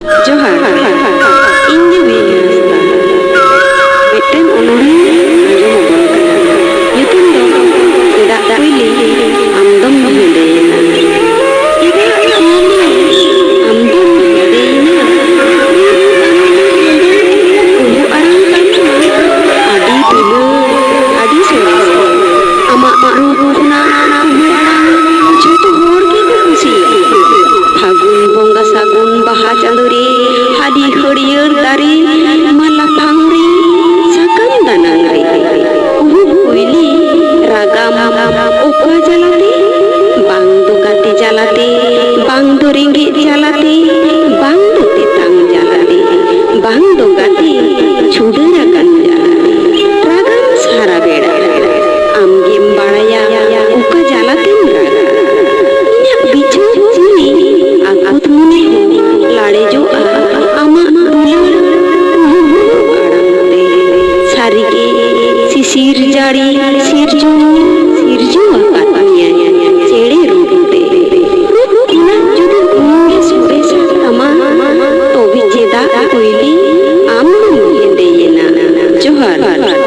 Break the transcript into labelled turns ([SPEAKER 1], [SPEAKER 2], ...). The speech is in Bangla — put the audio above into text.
[SPEAKER 1] Johar, individuals lah. Meten onore anjom obon kana. Yutin do tidak kuili amdom no hedena. Ide kuili amdom hedena. Kulo arang kartu adi tulo adi sewa. Amak makruh na hadi huriyur dari malapangri sakam danangri uhu kuili ragam ukwa jalate bangdu gati jalate bangdu ringgit jalate bangdu শিরজারি শিরজুনি শিরজু আকাশিয়া ছেড়ে রুটে রুটিনা যদি ঘুমে সুরে সামা তবে জেদা কইলি আমরা মুয়ে দেয় না। জোহার।